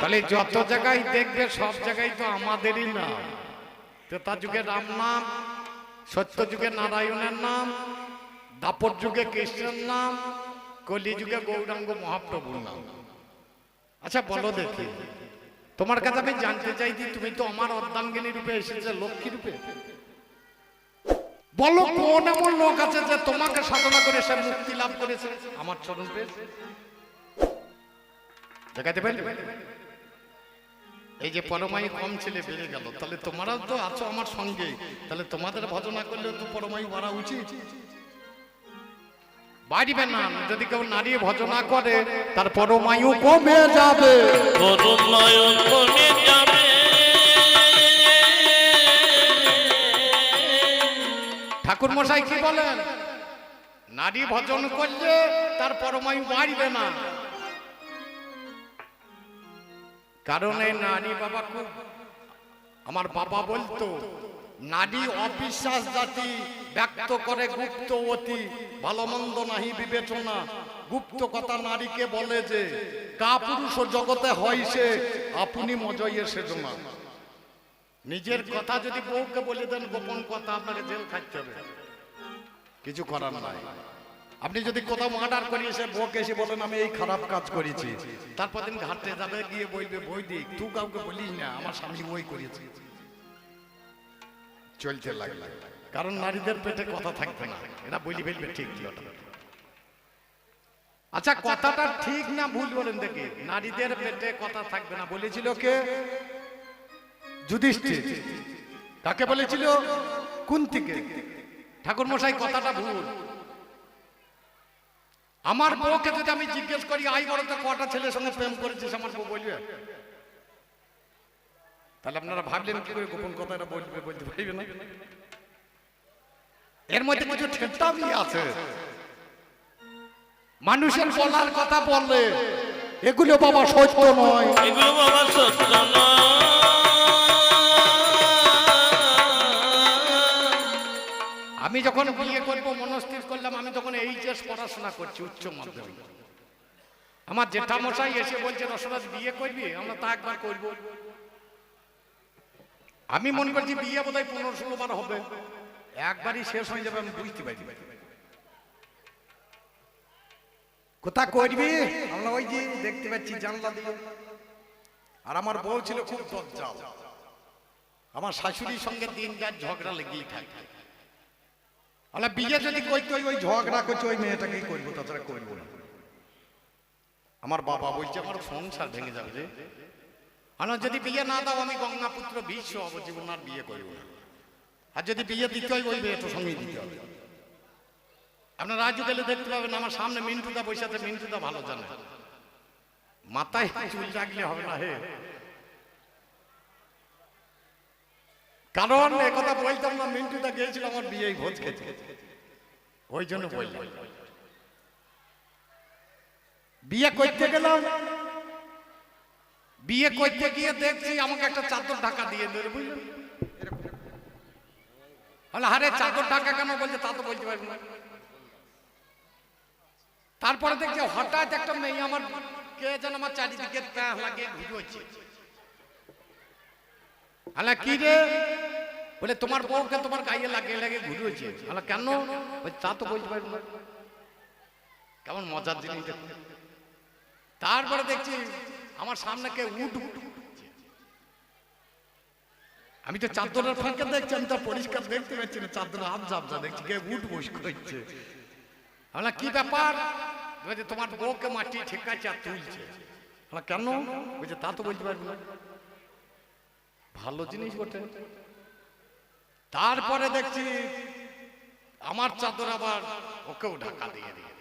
তাহলে যত জায়গায় দেখবে, সব জায়গায় তো আমাদেরই নাম। তেতা যুগে রাম নাম সত্য যুগে নারায়ণের নাম দাপর যুগে কৃষ্ণের নাম কলি যুগে গৌরাঙ্গ মহাপ্রভুর নাম। আচ্ছা বলো দেখি। তোমার কাছে আমি জানতে চাইছি, তুমি তো আমার অর্ধাঙ্গিনী রূপে এসেছে, লক্ষ্মী রূপে। বলো, কোন এমন লোক আছে যে তোমাকে সাধনা করে সে মুক্তি লাভ করেছে? আমার পেয়ে দেখাতে পারবে এই যে পরমায়ু কম ছেলে বেড়ে গেল তাহলে তোমরাও তো আছো আমার সঙ্গে। তাহলে তোমাদের ভজনা করলেও তো পরমায়ু বাড়া উচিত। বাড়িবে না যদি কেউ নারী ভজনা করে তার পরমায়ু কমে যাবে। করুণায়ন কমে যাবে। ঠাকুর মশাই কি বলেন? নারী ভজন করলে তার পরমায়ু বাড়বে না। কারণ এই নারী বাবা খুব আমার বাবা বলতো নারী অবিশ্বাস জাতি ব্যক্ত করে গুপ্ত অতি ভালো মন্দ নাহি বিবেচনা। গুপ্ত কথা নারীকে বলে যে কা পুরুষ জগতে হয় সে আপনি মজইয়ে সেজনা নিজের কথা যদি বউকে বলে দেন গোপন কথা আপনাকে জেল খাইতে হবে। কিছু করার নাই। আপনি যদি কোথাও মার্ডার করি এসে বউকে এসে বলেন আমি এই খারাপ কাজ করেছি। তারপর দিন ঘাটে যাবে গিয়ে বলবে বই দিক তুই কাউকে বলিস না আমার স্বামী বই করেছে। চলতে লাগবে। কারণ নারীদের পেটে কথা থাকবে না এরা বলি ফেলবে ঠিক ওটা আচ্ছা কথাটা ঠিক না ভুল বলেন দেখি। নারীদের পেটে কথা থাকবে না বলেছিল কে? যুধিষ্ঠির। কাকে বলেছিল? কুন্তিকে। ঠাকুর মশাই কথাটা ভুল। আমার বউকে যদি আমি জিজ্ঞেস করি আই বড়তে কটা ছেলের সঙ্গে প্রেম করেছিস? আমার বউ বলবে। তাহলে আপনারা ভাবলেন কি করে গোপন কথাটা বলবে বলতে পারবে না। এর মধ্যে কিছু ঠেটামি আছে। মানুষের বলার কথা বললে এগুলো বাবা সত্য নয়। এগুলো বাবা সত্য নয়। আমি যখন বিয়ে করব মনস্থির করলাম আমি তখন এইচএস পড়াশোনা করছি, উচ্চ মাধ্যমিক। আমার জেঠামশাই এসে বলছে, রসরাজ, বিয়ে করবি? আমরা তা একবার করব। আমি মনে করছি বিয়ে বোধহয় পনেরো ষোলো বার হবে। একবারই শেষ হয়ে যাবে, আমি বুঝতে পারি কোথা করবি? আমরা ওই যে দেখতে পাচ্ছি জানলা দিয়ে। আর আমার বউ ছিল খুব দজ্জাল। আমার শাশুড়ির সঙ্গে দিন রাত ঝগড়া লেগেই থাকে। আলা বিয়ে যদি করতে ওই ঝগড়া করছে, ওই মেয়েটাকেই করব, তাছাড়া করব না। আমার বাবা বলছে, আমার সংসার ভেঙে যাবে আমার যদি বিয়ে না দাও, আমি গঙ্গা পুত্র, বিশ্ব হব, জীবন আর বিয়ে করব না। আর যদি বিয়ে দিতে হয় ওই মেয়েটার সঙ্গেই দিতে হবে। আপনার রাজু গেলে দেখতে পাবেন, আমার সামনে মিন্টুদা আছে, মিন্টুদা ভালো জানে। মাথায় চুল রাখলে হবে না হে। কারণ একথা বলতাম না মিন্টুদা গিয়েছিল, আমার বিয়ে ভোজ খেতে। ওই জন্য বললাম। বিয়ে করতে গেলাম। বিয়ে করতে গিয়ে দেখছি আমাকে একটা চাদর ঢাকা দিয়ে দেবে বুঝলেন? হলে হারে চাদর ঢাকা কেন বলছে তা তো বলতে পারব না তারপরে দেখছি হঠাৎ একটা মেয়ে আমার, কে যেন আমার চারিদিকে লাগিয়ে হচ্ছে আলা কি রে? বলে তোমার বউকে তোমার গায়ে লাগিয়ে লাগিয়ে ঘুরে আলা কেন? তা তো বলতে পারব না। কেমন মজার জিনিস। তারপরে দেখছি আমার সামনে কে উঠ। আমি তো চাদরের ফাঁকে দেখছি আমি তো পরিষ্কার দেখতে পাচ্ছি না। চাদর হাত ঝাপঝা দেখছি কে উঠ বস করছে। আমরা কি ব্যাপার? তোমার বউকে মাটি ঠেকাচ্ছে আর তুলছে। কেন? বলছে তা তো বলতে পারব না। ভালো জিনিস বটে। তারপরে দেখছি আমার চাদর আবার ওকেও ঢাকা দিয়ে দিয়ে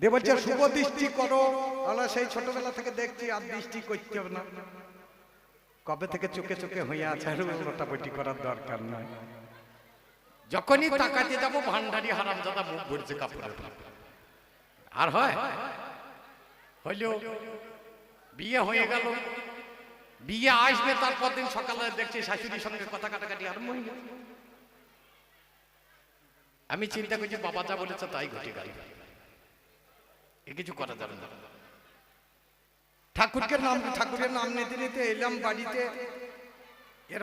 দিয়ে বলছে শুভ দৃষ্টি করো। আমরা সেই ছোটবেলা থেকে দেখছি আর দৃষ্টি করতে হবে না। কবে থেকে চোখে চোখে হয়ে আছে আর মোটামুটি করার দরকার নয় যখনই তাকাতে যাব ভান্ডারি হারাম দাদা মুখ ভরছে কাপড়ে আর হয়? হইলেও বিয়ে হয়ে গেল। বিয়ে আসবে, তারপর দিন সকালে দেখছি শাশুড়ির সঙ্গে কথা কাটাকাটি আরম্ভ হয়ে গেছে। আমি চিন্তা করছি, বাবা যা বলেছে তাই ঘটে গেল। এ কিছু করা যাবে না। ঠাকুরকে নাম, ঠাকুরের নাম নিতে নিতে এলাম বাড়িতে। এর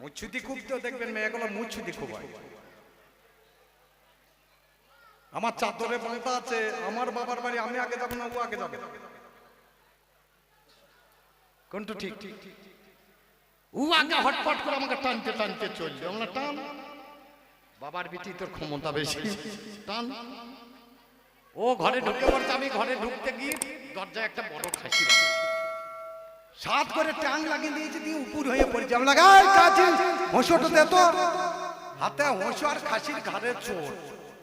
মুচ্ছুতি খুব তো দেখবেন, মেয়েগুলো মুচ্ছুতি খুব হয়। আমার চাদরে বাঁধা আছে, আমার বাবার বাড়ি, আমি আগে যাব না, ও আগে যাবে। কোনটা ঠিক? ও আগে হটপট করে আমাকে টানতে টানতে চলছে আমরা টান। বাবার বিটি তোর ক্ষমতা বেশি। টান। ও ঘরে ঢুকে পড়ছে আমি ঘরে ঢুকতে গিয়ে দরজায় একটা বড় খাসি। সাত করে টাং লাগিয়ে দিয়েছে দিয়ে উপর হয়ে পড়েছে আমি লাগাই কাছে হোঁসোটা দে তো। হাতে হোঁসো আর খাসির ঘাড়ে চোর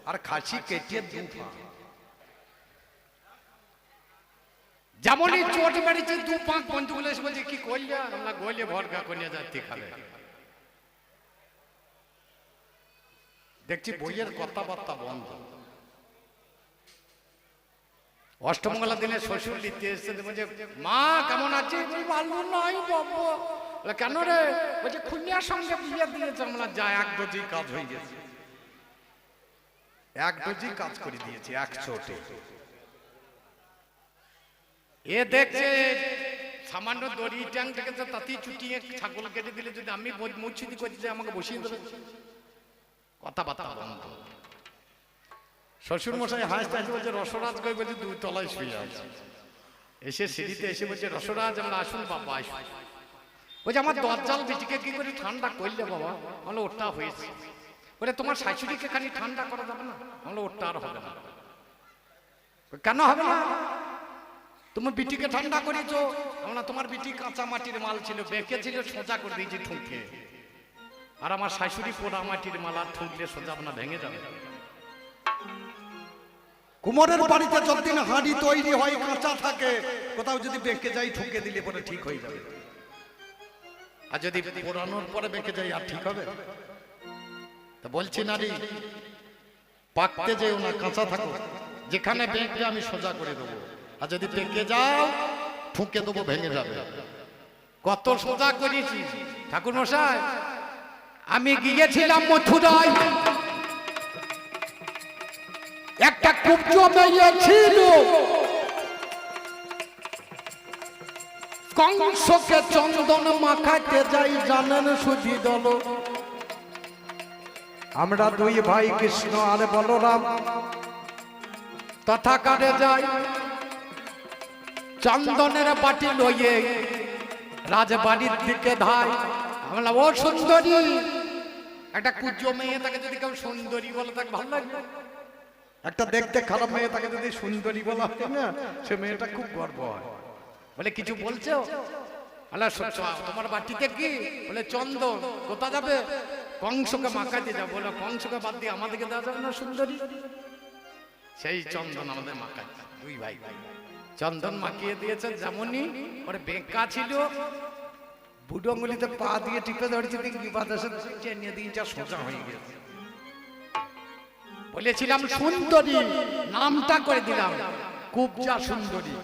আর খাসি কেটে দু পা। যেমনই চোট মেরেছে, দু পাঁক বন্ধুগুলো এসে বলছে, কি করলে? আমরা গলে ভরকা করিয়া যাচ্ছি খাবে। দেখছি বইয়ের কথাবার্তা বন্ধ। অষ্টমঙ্গলা দিনে শ্বশুর লিখতে এসছে বলছে, মা, কেমন আছে ভালো নয় বাবু। কেন রে? বলছে খুনিয়ার সঙ্গে বিয়ে দিয়েছে, আমরা যা এক ডজি কাজ হয়ে গেছে। এক ডজি কাজ করে দিয়েছে, এক চোটে। এ দেখছে সামান্য দড়ি ট্যাং তো তাতেই চুটিয়ে ছাগল কেটে দিলে যদি আমি মুচ্ছিদি করছি যে আমাকে বসিয়ে দেবে? কথাবার্তা বন্ধ। শ্বশুর মশাই হাসতে হাসতে বলছে, রসরাজ কই বলছে, দুই তলায় শুয়ে আছে। এসে সিঁড়িতে এসে বলছে, রসরাজ, আমরা আসুন, বাবা, আসুন। বলছে, আমার দরজাল বেটিকে কি করে ঠান্ডা করলে, বাবা? বলো, ওটা হয়েছে। বলে, তোমার শাশুড়িকে খালি ঠান্ডা করা যাবে না? বলো, ওটা আর হবে না। কেন হবে না? তুমি বিটিকে ঠান্ডা করেছ আমরা তোমার বিটি কাঁচা মাটির মাল ছিল, বেঁকে ছিল, সোজা করে দিয়েছি ঠুঁকে আর আমার শাশুড়ি পোড়া মাটির মাল, আর ঠুকলে সোজা আপনার ভেঙে যাবে। কুমোরের বাড়িতে যতদিন হাঁড়ি তৈরি হয়, কাঁচা থাকে, কোথাও যদি বেঁকে যাই ঠুকে দিলে পরে ঠিক হয়ে যাবে। আর যদি পোড়ানোর পরে বেঁকে যাই আর ঠিক হবে? তা বলছি, নারী, পাকতে যেও না, কাঁচা থাকো। যেখানে বেঁকবে, আমি সোজা করে দেবো। আর যদি বেঁকে যাও ঠুকে দেবো ভেঙে যাবে। কত সোজা করেছি। ঠাকুর মশাই আমি গিয়েছিলাম মথুরায়। একটা কুব্জ কংসকে চন্দন মাখাতে যাই জানেন সুজি দল। আমরা দুই ভাই কৃষ্ণ আর বলরাম। তথা তথাকারে যাই। চন্দনের বাটি লইয়ে রাজবাড়ির দিকে ধাই আমরা ও সুন্দরী, একটা কুজো মেয়ে তাকে যদি কেউ সুন্দরী বলে, তাকে ভালো লাগবে একটা দেখতে খারাপ মেয়ে তাকে যদি সুন্দরী বলা হয় না, সে মেয়েটা খুব গর্ব হয়। বলে, কিছু বলছো? আলা তোমার বাটিতে কি? বলে, চন্দন, কোথা যাবে? কংসকে মাখাতে যাব বলে, কংসকে বাদ দিয়ে আমাদেরকে দেওয়া যাবে না সুন্দরী? সেই চন্দন আমাদের মাখায়। দুই ভাই ভাই। চন্দন মাখিয়ে দিয়েছে যেমনই ওর বেঁকা ছিল। পা দিয়ে টিপে ধরেছে সোজা হয়ে গেছে। বলেছিলাম, সুন্দরী, নামটা করে দিলাম, কুবজা সুন্দরী।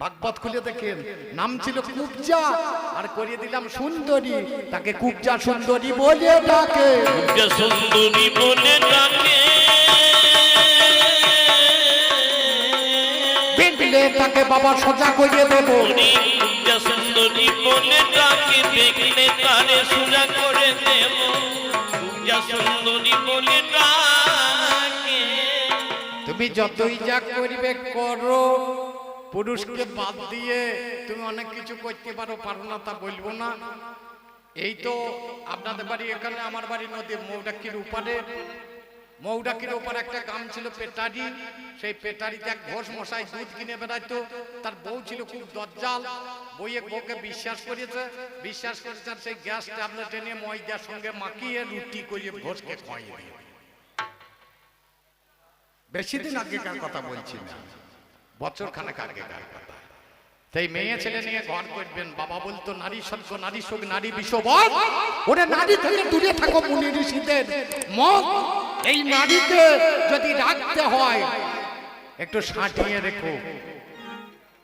ভাগবত খুলে দেখেন, নাম ছিল কুবজা, আর করিয়ে দিলাম সুন্দরী, তাকে কুবজা সুন্দরী বলে ডাকে। সুন্দরী বলে ডাকে। তাকে বাবা সোজা করিয়ে দেবো। সুন্দরী বলে ডাকে দেখলে তারে সোজা করে দেব। সুন্দরী বলে তুমি যতই যা করবে করো। পুরুষকে বাদ দিয়ে তুমি অনেক কিছু করতে পারো পারো না তা বলব না। এই তো আপনাদের বাড়ি এখানে আমার বাড়ি নদীর মৌডাকির উপারে মৌডাকির ওপর একটা গ্রাম ছিল পেটারি, সেই পেটারিতে এক ঘোষ মশাই দুধ কিনে বেড়াইতো। তার বউ ছিল খুব দজ্জাল বইয়ে বউকে বিশ্বাস করেছে বিশ্বাস করেছে আর সেই গ্যাস ট্যাবলেট এনে ময়দার সঙ্গে মাখিয়ে রুটি করিয়ে ঘোষকে খাইয়ে দিয়ে বেশি দিন আগেকার কথা বলছি না বছর খানেক আগেকার কথা। তাই মেয়ে ছেলে নিয়ে ঘর করবেন, বাবা বলতো, নারী স্বর্গ, নারী সুখ, নারী বিষবদ ওরে নারী থেকে দূরে থাকো, মুনি ঋষিদের মত। এই নারীকে যদি রাখতে হয় একটু সাঁটিয়ে রেখো।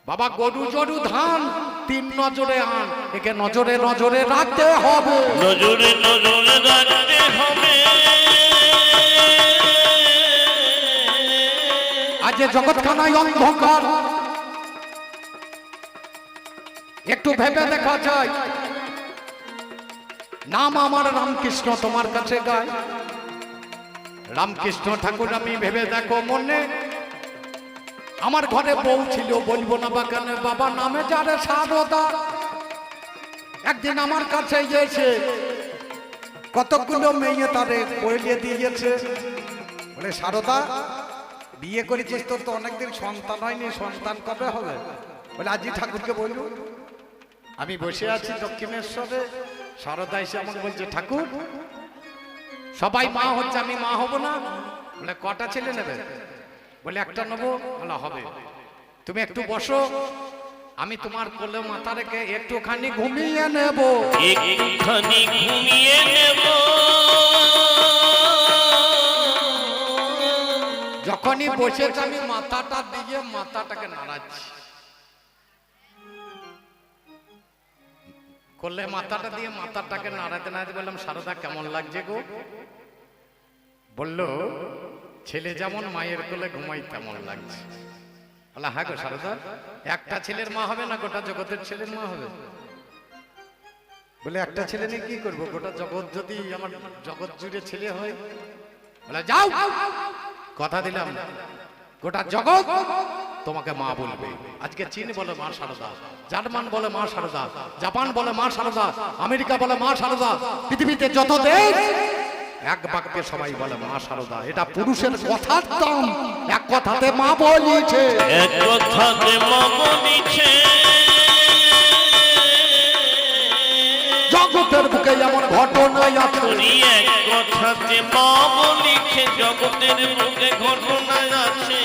বাবা গরু জরু ধান তিন নজরে আন। একে নজরে নজরে রাখতে হবে। নজরে নজরে রাখতে হবে। আজ জগৎখানায় অন্ধকার একটু ভেবে দেখা যায়। নাম আমার রামকৃষ্ণ তোমার কাছে গায়। রামকৃষ্ণ ঠাকুর, আমি ভেবে দেখো মনে। আমার ঘরে বউ ছিল, বলব না বাগানে বাবা নামে যারে সারদা। একদিন আমার কাছে গিয়েছে, কতগুলো মেয়ে তারে বইলিয়ে দিয়েছে। বলে, সারদা, বিয়ে করেছিস তোর তো অনেকদিন সন্তান হয়নি, সন্তান কবে হবে? বলে, আজি ঠাকুরকে বললু আমি বসে আছি দক্ষিণেশ্বরে। সারদা এসে আমাকে বলছে, ঠাকুর সবাই মা হচ্ছে আমি মা হব না। বলে কটা ছেলে নেবে? বলে একটা নেব। বলে হবে। তুমি একটু বসো। আমি তোমার কোলে মাথা রেখে একটুখানি ঘুমিয়ে নেব। একটুখানি ঘুমিয়ে নেব। যখনই বসেছে আমি মাথাটা দিয়ে মাথাটাকে নাড়াচ্ছি। করলে মাথাটা দিয়ে মাথাটাকে নাড়াতে নাড়াতে বললাম, সারদা, কেমন লাগছে গো? বলল, ছেলে যেমন মায়ের কোলে ঘুমাই, তেমন লাগছে। বলে হ্যাঁ গো সারদা, একটা ছেলের মা হবে না, গোটা জগতের ছেলের মা হবে? বলে একটা ছেলে নিয়ে কি করব? গোটা জগৎ যদি আমার জগৎ জুড়ে ছেলে হয়? বলে যাও। কথা দিলাম, গোটা জগৎ তোমাকে মা বলবে। আজকে চীন বলে মা সারদা। জার্মান বলে মা সারদা। জাপান বলে মা সারদা। আমেরিকা বলে মা সারদা। পৃথিবীতে যত দেশ এক বাক্যে সবাই বলে মা সারদা। এটা পুরুষের কথার দাম। এক কথাতে মা বলিছে। এক কথাতে মম দিছে জগতের বুকে এমন ঘটনাই আছে। এক কথাতে মা বলিছে। জগতের বুকে ঘটনা আছে।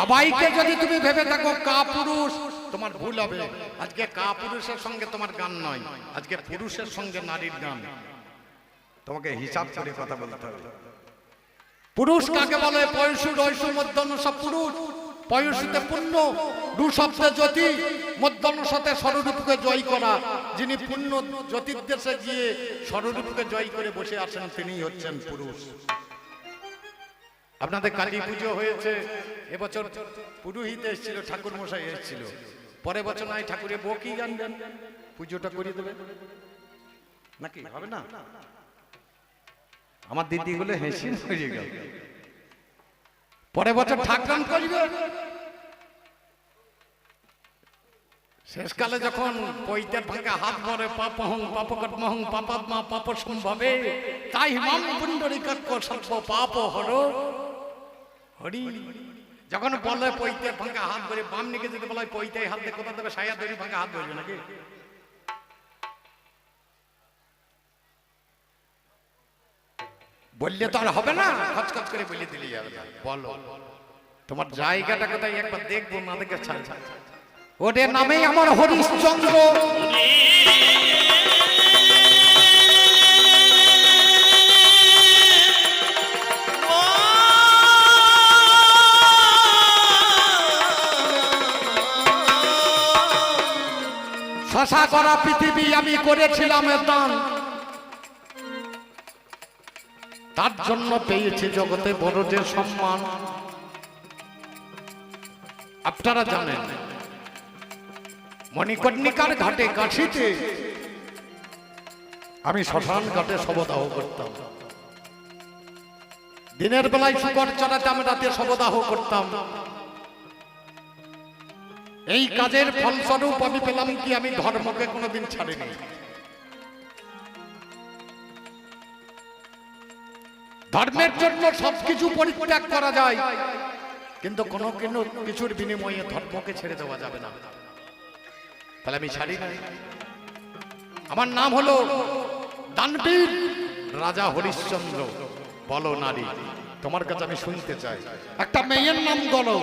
সবাইকে যদি তুমি ভেবে থাকো কা পুরুষ তোমার ভুল হবে। আজকে কা পুরুষের সঙ্গে তোমার গান নয়। আজকে পুরুষের সঙ্গে নারীর গান। তোমাকে হিসাব করে কথা বলতে হবে। পুরুষ কাকে বলে? পয়সু রয়সু মধ্যাহ্ন সব পুরুষ পয়সুতে পূর্ণ দু শব্দে জ্যোতি। মধ্যাহ্ন সাথে স্বরূপকে জয় করা। যিনি পূর্ণ জ্যোতির দেশে গিয়ে স্বরূপকে জয় করে বসে আছেন তিনিই হচ্ছেন পুরুষ। আপনাদের কালী পুজো হয়েছে। এবছর পুরোহিত এসেছিল ঠাকুর মশাই এসেছিল। পরে বছর নয়, ঠাকুরের বউ কি গান গান? পুজোটা করিয়ে দেবে। নাকি? হবে না? আমার দিদি দিদিগুলো হেসে হয়ে গেল। পরে বছর ঠাকুরান করবে। শেষকালে যখন পৈতের ভাঙা হাত ভরে পাপহং পাপকট মহং পাপাত্মা পাপ সম্ভবে, তাই মাম পুণ্ডরিকট সর্ব পাপ হর। হরি যখন বলে পৈতের ভাঙা হাত ধরে বাম নিকে যদি বলে পৈতে হাত দিয়ে কোথা দেবে? সায়া ধরে ভাঙা হাত ধরবে নাকি? বললে তো আর হবে না। খচখচ করে বলে দিলে যাবে বলো। তোমার জায়গাটা কোথায়? একবার দেখব না দেখে ছাড় ওদের নামেই আমার হরিশ্চন্দ্র শশা করা পৃথিবী আমি করেছিলাম দান তার জন্য পেয়েছি জগতে বড় যে সম্মান। আপনারা জানেন, মণিকর্ণিকার ঘাটে কাশিতে আমি শ্মশান ঘাটে শবদাহ করতাম। দিনের বেলায় শুকর আমি রাতে শবদাহ করতাম। এই কাজের ফলস্বরূপ আমি পেলাম কি? আমি ধর্মকে কোনোদিন ছাড়িনি। ধর্মের জন্য সবকিছু পরিত্যাগ করা যায়। কিন্তু কোনো কোনো কিছুর বিনিময়ে ধর্মকে ছেড়ে দেওয়া যাবে না। তাহলে আমি ছাড়ি না আমার নাম হলো দানবীর রাজা হরিশ্চন্দ্র। বলো নারী তোমার কাছে আমি শুনতে চাই। একটা মেয়ের নাম বলো।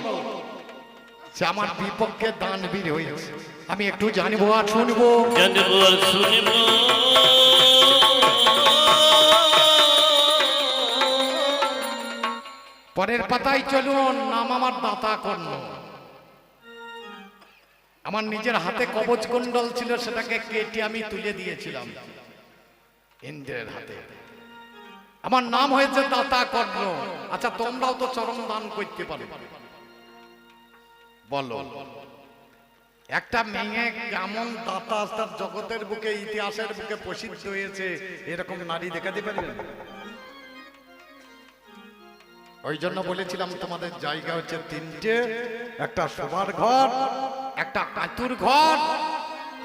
সে আমার বিপক্ষে দানবীর হয়েছে। আমি একটু জানব আর শুনব। জানব আর শুনব। পরের পাতায় চলুন নাম আমার দাতা কর্ণ। আমার নিজের হাতে কবচ কুণ্ডল ছিল সেটাকে কেটে আমি তুলে দিয়েছিলাম। ইন্দ্রের হাতে। আমার নাম হয়েছে দাতা কর্ণ। আচ্ছা তোমরাও তো চরম দান করতে পারো। বলো। একটা মেয়ে কেমন দাতা তার জগতের বুকে ইতিহাসের বুকে প্রসিদ্ধ হয়েছে এরকম নারী দেখাতে পারবেন ওই জন্য বলেছিলাম তোমাদের জায়গা হচ্ছে তিনটে একটা শোবার ঘর একটা কাতুর ঘর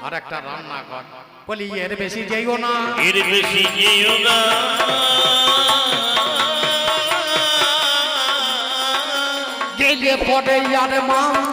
আর একটা রান্নাঘর। বলি এর বেশি যাইও না। এর বেশি যেও না। গেলে পরে আর মান।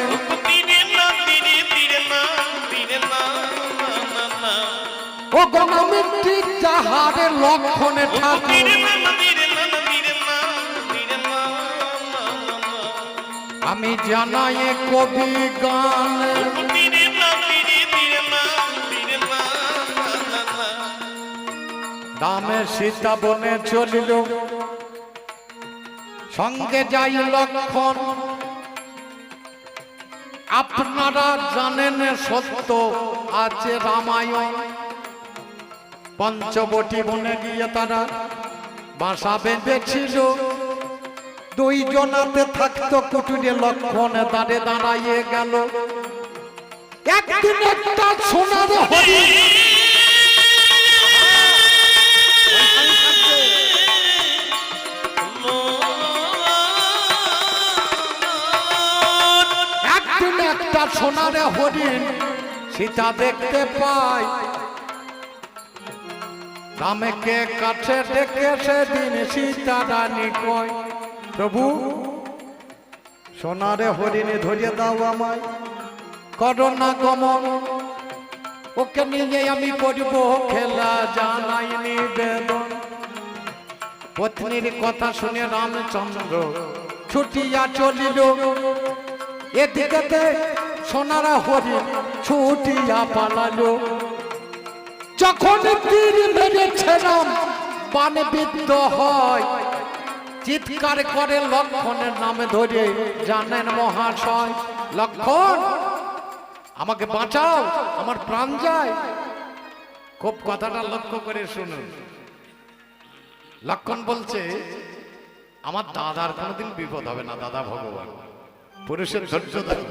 লক্ষণে আমি জানাই কবি গানে। দামে সীতা বনে চলিল। সঙ্গে যাই লক্ষণ। আপনারা জানেন সত্য আছে রামায়ণ। পঞ্চবটি বনে গিয়ে তারা বাসা বেঁধেছিল। দুই জনাতে থাকতো কুটুরে লক্ষণ, দাঁড়ে দাঁড়াইয়ে গেল। একদিন একটা সোনার একদিন একটা সোনার হরিণ সীতা দেখতে পাই রামেকে কাছে ডেকে সেদিন সীতা রানী কয়, প্রভু, সোনারে হরিণে ধরিয়ে দাও আমায় করোনা গমন। ওকে নিয়ে আমি করব খেলা জানাই নিবেদন পত্নীর কথা শুনে রামচন্দ্র ছুটিয়া চলিল। এদিকে সোনারা হরিণ ছুটিয়া পালালো যখন তীর মেরেছিলাম বানে বিদ্ধ হয়। চিৎকার করে লক্ষণের নামে ধরে জানেন মহাশয়, লক্ষণ, আমাকে বাঁচাও, আমার প্রাণ যায়। খুব কথাটা লক্ষ্য করে শুনুন। লক্ষণ বলছে, আমার দাদার কোনোদিন বিপদ হবে না, দাদা ভগবান। পুরুষের ধৈর্য ধরে।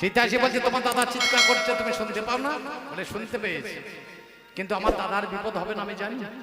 সীতা এসে বলছে, তোমার দাদা চিৎকার করছে, তুমি শুনতে পাও না? বলে, শুনতে পেয়েছি। কিন্তু আমার দাদার বিপদ হবে না আমি জানি।